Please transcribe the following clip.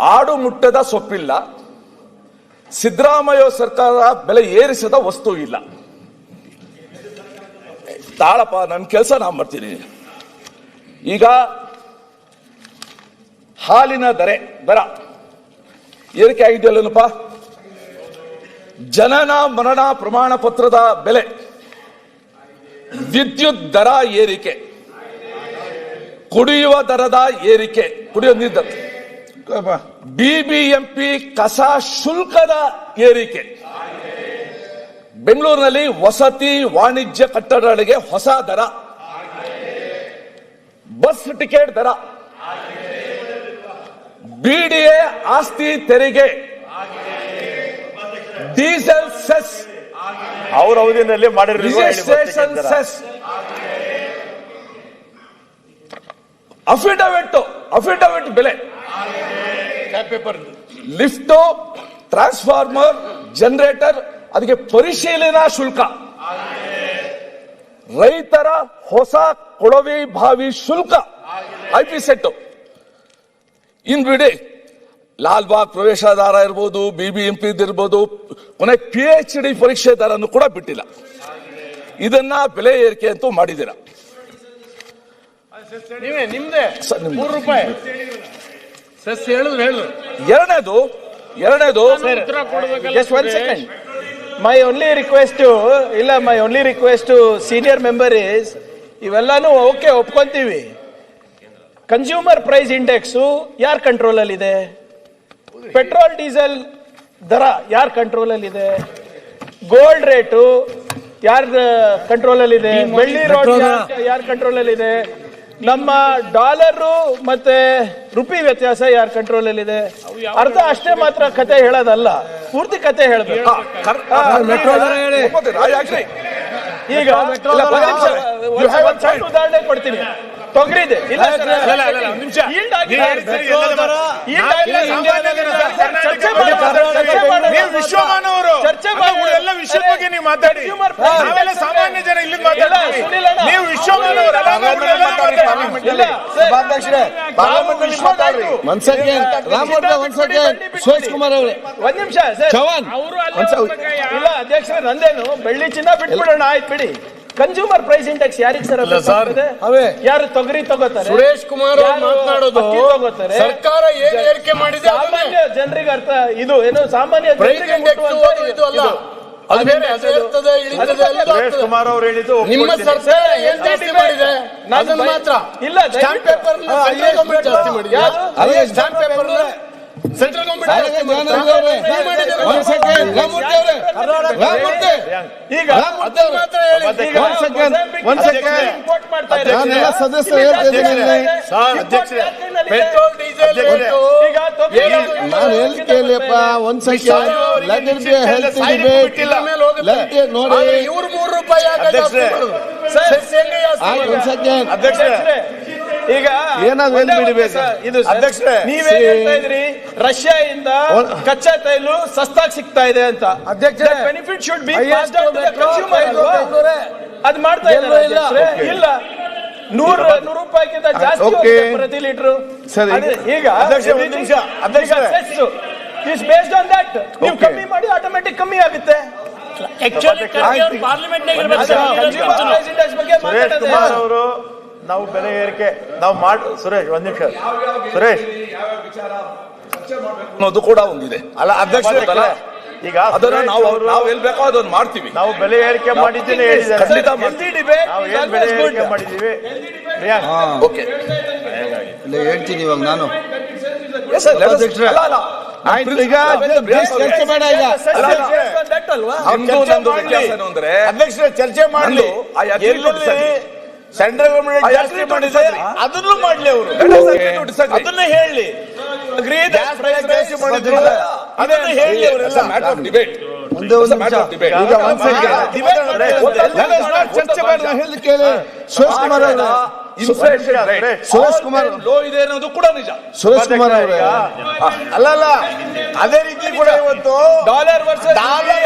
ಆಡು ಮುಟ್ಟದ ಸೊಪ್ಪಿಲ್ಲ, ಸಿದ್ದರಾಮಯ್ಯ ಸರ್ಕಾರ ಬೆಲೆ ಏರಿಸದ ವಸ್ತು ಇಲ್ಲ. ತಾಳಪ್ಪ ನನ್ನ ಕೆಲಸ ನಾನು ಮಾಡ್ತೀನಿ. ಈಗ ಹಾಲಿನ ದರೆ, ದರ. ಏರಿಕೆ ಆಗಿದೆಯಲ್ಲಪ್ಪ ಜನನ ಮರಣ ಪ್ರಮಾಣ ಪತ್ರದ ಬೆಲೆ. ವಿದ್ಯುತ್ ದರ ಏರಿಕೆ. ಕುಡಿಯುವ ದರದ ಏರಿಕೆ. ಕುಡಿಯುವ ನೀರು ಬಿಬಿಎಂಪಿ ಕಸ ಶುಲ್ಕದ ಏರಿಕೆ. ಬೆಂಗಳೂರಿನಲ್ಲಿ ವಸತಿ ವಾಣಿಜ್ಯ ಕಟ್ಟಡಗಳಿಗೆ ಹೊಸ ದರ. ಬಸ್ ಟಿಕೆಟ್ ದರ. ಬಿಡಿಎ ಆಸ್ತಿ ತೆರಿಗೆ. Diesel cess. ಅವರ ಅವಧಿಯಲ್ಲಿ ರಿಜಿಸ್ಟ್ರೇಷನ್ ಸೆಸ್. ಅಫಿಡವಿಟ್ ಅಫಿಡವಿಟ್ ಬೆಲೆ. ಲಿಫ್ಟ್ ಟ್ರಾನ್ಸ್ಫಾರ್ಮರ್ ಜನರೇಟರ್ ಅದಕ್ಕೆ ಪರಿಶೀಲನಾ ಶುಲ್ಕ. ರೈತರ ಹೊಸ ಕೊಳವೆ ಬಾವಿ ಶುಲ್ಕ. ಐಪಿ ಸೆಟ್ ಇನ್ ಬಿಡಿ ಲಾಲ್ಬಾಗ್ ಪ್ರವೇಶದಾರ ಇರ್ಬೋದು ಬಿಬಿಎಂಪಿ ಇರ್ಬೋದು ಕೊನೆ ಪಿ ಎಚ್ ಡಿ ಪರೀಕ್ಷೆ ದರನ್ನು ಕೂಡ ಬಿಟ್ಟಿಲ್ಲ. ಇದನ್ನ ಬೆಲೆ ಏರಿಕೆ ಅಂತೂ ಮಾಡಿದ್ದೀರ. ನಿಮ್ದೇ? ರೂಪಾಯಿ. ಎರಡನೇದು ಎರಡನೇದು just one second my only request ಇಲ್ಲ my only request senior member is ಇವೆಲ್ಲಾನು okay ಒಪ್ಕೊಂತೀವಿ. ಕನ್ಸ್ಯೂಮರ್ ಪ್ರೈಸ್ ಇಂಡೆಕ್ಸು ಯಾರ್ ಕಂಟ್ರೋಲ್ ಅಲ್ಲಿ ಇದೆ ಪೆಟ್ರೋಲ್ ಡೀಸೆಲ್ ದರ ಯಾರ್ ಕಂಟ್ರೋಲ್ ಅಲ್ಲಿ ಇದೆ ಗೋಲ್ಡ್ ರೇಟು ಯಾರ ಕಂಟ್ರೋಲ್ ಅಲ್ಲಿ ಇದೆ ಬೆಳ್ಳಿ ರೋಡ್ ಯಾರ ಕಂಟ್ರೋಲ್ ಅಲ್ಲಿ ಇದೆ ನಮ್ಮ ಡಾಲರು ಮತ್ತೆ ರುಪಿ ವ್ಯತ್ಯಾಸ ಯಾರ್ ಕಂಟ್ರೋಲ್ ಅಲ್ಲಿ ಇದೆ ಅರ್ಧ ಅಷ್ಟೇ ಮಾತ್ರ ಕತೆ ಹೇಳೋದಲ್ಲ ಪೂರ್ತಿ ಕತೆ ಹೇಳಬೇಕು? ಈಗ ಉದಾಹರಣೆ ಕೊಡ್ತೀನಿ. ತೊಗರಿ ಇದೆ ಇಲ್ಲ ಚರ್ಚೆ ವಿಶ್ವಮಾನವರು. ಎಲ್ಲ ವಿಷಯದ ಬಗ್ಗೆ ನೀವು ಮಾತಾಡಿ. ಸಾಮಾನ್ಯ ಜನ ಇಲ್ಲಿ ಮಾತಾಡ್ತೀವಿ. ನೀವು. ಇಲ್ಲ, ಸುರೇಶ್ ಕುಮಾರ್ ಅವರೇ. ಒಂದ್ ನಿಮಿಷ ಚವಾನ್ ಅಧ್ಯಕ್ಷರೇ ನಂದೇನು? ಬೆಳ್ಳಿ ಚಿನ್ನ ಬಿಟ್ಬಿಡೋಣ ಆಯ್ತು ಬಿಡಿ. ಕನ್ಸ್ಯೂಮರ್ ಪ್ರೈಸ್ ಇಂಡೆಕ್ಸ್ ಯಾರಿಗೆ ಸರ್. ಅವೇ. ಯಾರು ತೊಗರಿ ತಗೋತಾರೆ? ಸುರೇಶ್ ಕುಮಾರ್ ಮಾತನಾಡೋದು ತಗೋತಾರೆ? ಸರ್ಕಾರ ಏನ್ ಏರಿಕೆ ಮಾಡಿದೆ ಸಾಮಾನ್ಯ ಜನರಿಗೆ ಅರ್ಥ ಇದು ಏನು ಸಾಮಾನ್ಯ ಪ್ರೈಸ್ ಜನರಿಗೆ ಅದು ಬೇರೆ ಇರ್ತದೆ ಇಳಿತದೆ ಸುರೇಶ್ ಕುಮಾರ್ ಅವರು ಹೇಳಿದ್ದು ನಿಮ್ಮ. ಸರ್ಕಾರ ಏನ್ ಜಾಸ್ತಿ ಮಾಡಿದೆ ಅದನ್ನ ಮಾತ್ರ ಇಲ್ಲ, ಸ್ಟಾಂಪ್ ಪೇಪರ್ ಜಾಸ್ತಿ ಮಾಡಿದೆ? ಅದೇ ಸ್ಟಾಂಪ್ ಪೇಪರ್ ಸೆಂಟ್ರಲ್ ಗವರ್ಮೆಂಟ್ ಸದಸ್ಯರು ಇದ್ದೀನಿ ಜಾಸ್ತಿ ಇಲ್ಲಿ. ಸರ್, ಅಧ್ಯಕ್ಷರೇ, ಯಾರ್ ಡೀಸೆಲ್ ಈಗ ತೊಗರಿ ನಾನು ಹೇಳಿ ಕೇಳಿಯಪ್ಪ ಒಂದ್ ಹೆಲ್ತ್ ಡಿಬೇಟ್ ನೋಡಿ. ಇವ್ರು ಮೂರು ರೂಪಾಯಿ? ಒಂದ್ ಸೆಕೆಂಡ್ ಅಧ್ಯಕ್ಷರೇ, ಈಗ ಏನಾದ್ರು ಬಿಡ್ಬೇಕು? ಇದು ಅಧ್ಯಕ್ಷರೇ, ನೀವೇ ಹೇಳ್ತಾ ಇದ್ರಿ ರಷ್ಯಾ ಇಂದ ಕಚ್ಚಾ ತೈಲು ಸಸ್ತಾಗ್ ಸಿಗ್ತಾ ಇದೆ ಅಂತ ಅಧ್ಯಕ್ಷ ಬೆನಿಫಿಟ್ ಶುಡ್ ಬಿ ಬೆಂಗಳೂರೇ. ಅದ್ ಮಾಡ್ತಾ ಇಲ್ಲ ಇಲ್ಲ. ಅಧ್ಯಕ್ಷರೇ? ಇಲ್ಲ ನೂರ ನೂರು ರೂಪಾಯಿಗಿಂತ ಜಾಸ್ತಿ ಪ್ರತಿ ಲೀಟರ್ ಸರಿ. ಈಗ ಅಧ್ಯಕ್ಷ, ಒಂದು ನಿಮಿಷ. ಅಧ್ಯಕ್ಷ. ಇಸ್ ಬೇಸ್ಡ್ ಆನ್ ದಟ್ ನೀವು ಕಮ್ಮಿ ಮಾಡಿ ಆಟೋಮೆಟಿಕ್ ಕಮ್ಮಿ ಆಗುತ್ತೆ ಪಾರ್ಲಿಮೆಂಟ್ price index ಬಗ್ಗೆ ಮಾತಾಡ್ತಾರೆ ಮಾತಾಡೋದೇ ನಾವು ಬೆಲೆ ಏರಿಕೆ ನಾವು ಮಾಡ್ ಸುರೇಶ್ ಒಂದ್ ನಿಮಿಷ. ಸುರೇಶ್. ಅನ್ನೋದು ಕೂಡ ಒಂದಿದೆ. ಅಲ್ಲ ಅಧ್ಯಕ್ಷ ಈಗ ಅದನ್ನ ನಾವು ಅವರು ನಾವು ಎಲ್ಲಿ ಬೇಕೋ ಅದನ್ನ ಮಾಡ್ತೀವಿ. ನಾವು ಬೆಲೆ ಏರಿಕೆ ಮಾಡಿದ್ದೀನಿ ಖಂಡಿತ. ನಾವು ಬೆಲೆ ಏರಿಕೆ ಮಾಡಿದೀವಿ ಪ್ರಿಯಾಂಕ್ ಓಕೆ. ಇಲ್ಲ ಹೇಳ್ತೀನಿ ಇವಾಗ ನಾನು. ಚರ್ಚೆ ಮಾಡ್ಲಿ. ಸೆಂಟ್ರಲ್ ಗವರ್ಮೆಂಟ್ ಜಾಸ್ತಿ ಮಾಡಿದೆ ಅದನ್ನು ಮಾಡ್ಲಿ ಅವರು. ಅದನ್ನ ಹೇಳಿ. ಗ್ಯಾಸ್ ಪ್ರೈಸ್ ಜಾಸ್ತಿ ಮಾಡಿದ್ರು ಅದನ್ನ ಹೇಳಿ ಅವರೆಲ್ಲ. Let us not ಚರ್ಚೆ ಸುರೇಶ್ ಕುಮಾರ್ ಅವರೇ ಸುರೇಶ್ ಕುಮಾರ್ all ಇದೆ ಅನ್ನೋದು ಕೂಡ ನಿಜ. ಸುರೇಶ್ ಕುಮಾರ್ ಅವರೇ. ಅಲ್ಲ ಅಲ್ಲ ಅದೇ ರೀತಿ ಕೂಡ ಇವತ್ತು ಡಾಲರ್ ವರ್ಷ ಡಾಲರ್